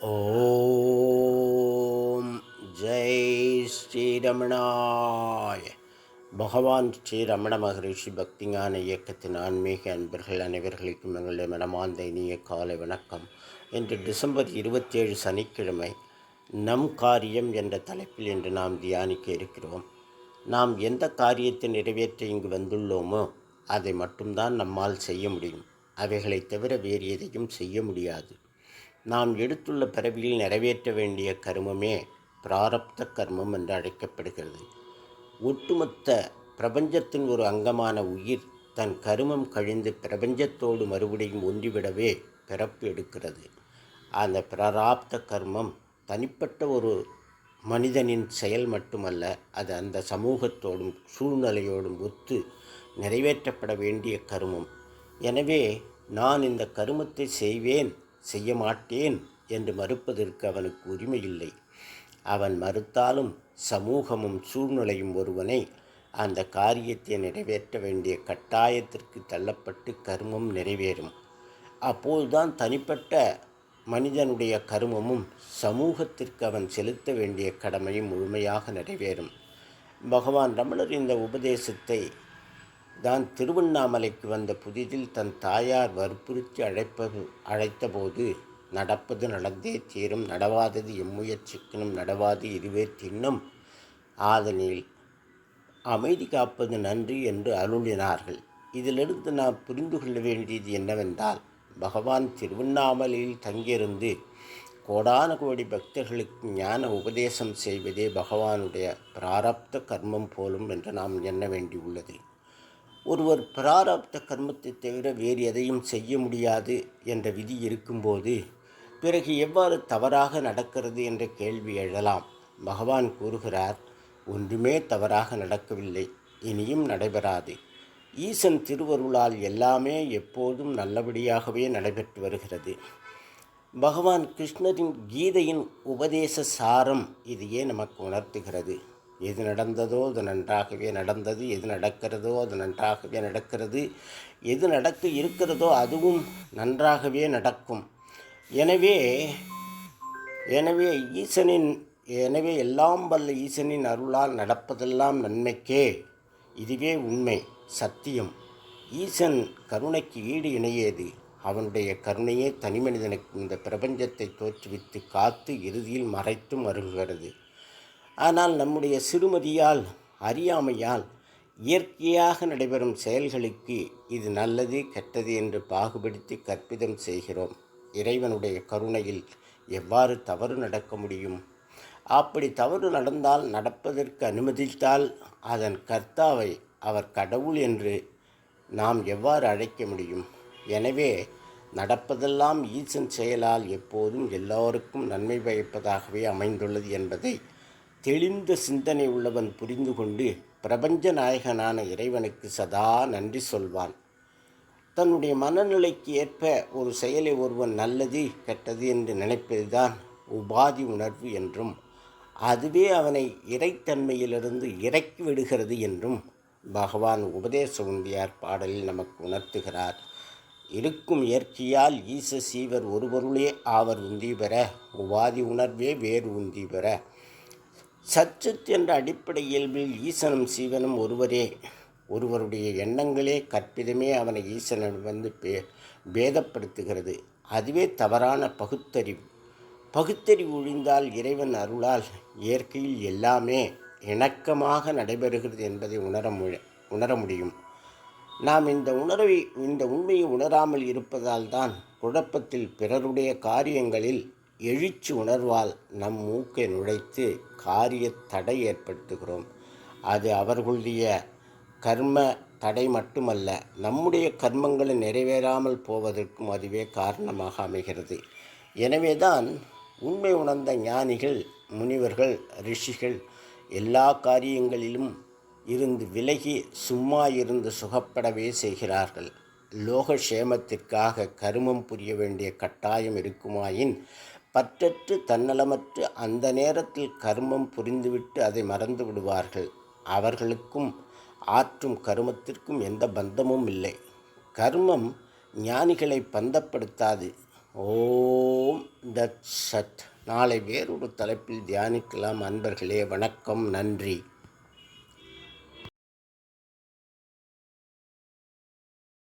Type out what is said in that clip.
ஓம் ஜெய் ஸ்ரீரமணாய் பகவான் ஸ்ரீ ரமண மகரிஷி பக்திஞான இயக்கத்தின் ஆன்மீக அன்பர்கள் அனைவர்களுக்கும் எங்களுடைய மனமார்ந்த இனிய காலை வணக்கம். இன்று டிசம்பர் இருபத்தேழு சனிக்கிழமை நம் காரியம் என்ற தலைப்பில் இன்று நாம் தியானிக்க இருக்கிறோம். நாம் எந்த காரியத்தை நிறைவேற்ற இங்கு வந்துள்ளோமோ அதை மட்டும்தான் நம்மால் செய்ய முடியும். அவைகளை தவிர வேறு எதையும் செய்ய முடியாது. நாம் எடுத்துள்ள பிறவியில் நிறைவேற்ற வேண்டிய கர்மமே பிராரப்த கர்மம் என்று அழைக்கப்படுகிறது. ஒட்டுமொத்த பிரபஞ்சத்தின் ஒரு அங்கமான உயிர் தன் கருமம் கழிந்து பிரபஞ்சத்தோடு மறுபடியும் ஒன்றிவிடவே பிறப்பு எடுக்கிறது. அந்த பிராராப்த கர்மம் தனிப்பட்ட ஒரு மனிதனின் செயல் மட்டுமல்ல அது அந்த சமூகத்தோடும் சூழ்நிலையோடும் ஒத்து நிறைவேற்றப்பட வேண்டிய கருமம். எனவே நான் இந்த கருமத்தை செய்வேன் செய்ய மாட்டேன் என்று மறுப்பதற்கு அவனுக்கு உரிமை இல்லை அவன் மறுத்தாலும் சமூகமும் சூழ்நிலையும் ஒருவனை அந்த காரியத்தை நிறைவேற்ற வேண்டிய கட்டாயத்திற்கு தள்ளப்பட்டு கர்மம் நிறைவேறும். அப்போதுதான் தனிப்பட்ட மனிதனுடைய கருமமும் சமூகத்திற்கு அவன் செலுத்த வேண்டிய கடமையும் முழுமையாக நிறைவேறும். பகவான் ரமணர் இந்த உபதேசத்தை தான் திருவண்ணாமலைக்கு வந்த புதிதில் தன் தாயார் வற்புறுத்தி அழைப்பது அழைத்தபோது நடப்பது நடந்தே தீரும் நடவாதது எம்முயற்சிக்கணும் நடவாது இதுவே தின்னும். ஆதனில் அமைதி காப்பது நன்றி என்று அருளினார்கள். இதிலிருந்து நாம் புரிந்து கொள்ள வேண்டியது என்னவென்றால் பகவான் திருவண்ணாமலையில் தங்கியிருந்து கோடான கோடி பக்தர்களுக்கு ஞான உபதேசம் செய்வதே பகவானுடைய பிராரப்த கர்மம் போலும் என்று நாம் எண்ண வேண்டியுள்ளது. ஒருவர் பிராரப்த கர்மத்தை தவிர வேறு எதையும் செய்ய முடியாது என்ற விதி இருக்கும்போது பிறகு எவ்வாறு தவறாக நடக்கிறது என்ற கேள்வி எழலாம். பகவான் கூறுகிறார் ஒன்றுமே தவறாக நடக்கவில்லை இனியும் நடைபெறாது. ஈசன் திருவருளால் எல்லாமே எப்போதும் நல்லபடியாகவே நடைபெற்று வருகிறது பகவான் கிருஷ்ணரின் கீதையின் உபதேச சாரம் இதையே நமக்கு உணர்த்துகிறது. எது நடந்ததோ அது நன்றாகவே நடந்தது எது நடக்கிறதோ அது நன்றாகவே நடக்கிறது எது நடக்க இருக்கிறதோ அதுவும் நன்றாகவே நடக்கும். எனவே எனவே ஈசனின் எனவே எல்லாம் வல்ல ஈசனின் அருளால் நடப்பதெல்லாம் நன்மைக்கே. இதுவே உண்மை சத்தியம். ஈசன் கருணைக்கு ஈடு இணையேது. அவனுடைய கருணையே தனிமனிதனுக்கு இந்த பிரபஞ்சத்தை தோற்றுவித்து காத்து இறுதியில் மறைத்தும் அருள்கிறது. ஆனால் நம்முடைய சிறுமதியால் அறியாமையால் இயற்கையாக நடைபெறும் செயல்களுக்கு இது நல்லது கெட்டது என்று பாகுபடுத்தி கற்பிதம் செய்கிறோம். இறைவனுடைய கருணையில் எவ்வாறு தவறு நடக்க முடியும்? அப்படி தவறு நடந்தால் நடப்பதற்கு அனுமதித்தால் அதன் கர்த்தாவை அவர் கடவுள் என்று நாம் எவ்வாறு அழைக்க முடியும்? எனவே நடப்பதெல்லாம் ஈசன் செயலால் எப்போதும் எல்லோருக்கும் நன்மை பயப்பதாகவே அமைந்துள்ளது என்பதை தெளிந்த சிந்தனை உள்ளவன் புரிந்து கொண்டு பிரபஞ்ச நாயகனான இறைவனுக்கு சதா நன்றி சொல்வான். தன்னுடைய மனநிலைக்கு ஏற்ப ஒரு செயலை ஒருவன் நல்லது கெட்டது என்று நினைப்பதுதான் உபாதி உணர்வு என்றும் அதுவே அவனை இறைத்தன்மையிலிருந்து இறக்கி விடுகிறது என்றும் பகவான் உபதேச உந்தியார் பாடலில் நமக்கு உணர்த்துகிறார். இருக்கும் இயற்கையால் ஈச சீவர் ஒருவருளே ஆவர் உந்தி பெற உபாதி உணர்வே வேறு உந்தி பெற. சச்சித் என்ற அடிப்படை இயல்பில் ஈசனும் சீவனும் ஒருவரே. ஒருவருடைய எண்ணங்களே கற்பிதமே அவனை ஈசனிடம் வந்து பே பேதப்படுத்துகிறது. அதுவே தவறான பகுத்தறிவு. பகுத்தறிவு ஒழிந்தால் இறைவன் அருளால் இயற்கையில் எல்லாமே இணக்கமாக நடைபெறுகிறது என்பதை உணர மு உணர முடியும். நாம் இந்த உணர்வை இந்த உண்மையை உணராமல் இருப்பதால் தான் குழப்பத்தில் பிறருடைய காரியங்களில் எழுச்சி உணர்வால் நம் மூக்கை நுழைத்து காரிய தடை ஏற்படுத்துகிறோம். அது அவர்களுடைய கர்ம தடை மட்டுமல்ல நம்முடைய கர்மங்களை நிறைவேறாமல் போவதற்கும் அதுவே காரணமாக அமைகிறது. எனவேதான் உண்மை உணர்ந்த ஞானிகள் முனிவர்கள் ரிஷிகள் எல்லா காரியங்களிலும் இருந்து விலகி சும்மா இருந்து சுகப்படவே செய்கிறார்கள். லோக சேமத்திற்காக கருமம் புரிய வேண்டிய கட்டாயம் இருக்குமாயின் பற்றற்று தன்னலமற்று அந்த நேரத்தில் கர்மம் புரிந்துவிட்டு அதை மறந்து விடுவார்கள். அவர்களுக்கும் ஆற்றும் கருமத்திற்கும் எந்த பந்தமும் இல்லை. கர்மம் ஞானிகளை பந்தப்படுத்தாது. ஓம் தத் சத். நாளை வேறொரு தலைப்பில் தியானிக்கலாம். அன்பர்களே வணக்கம். நன்றி.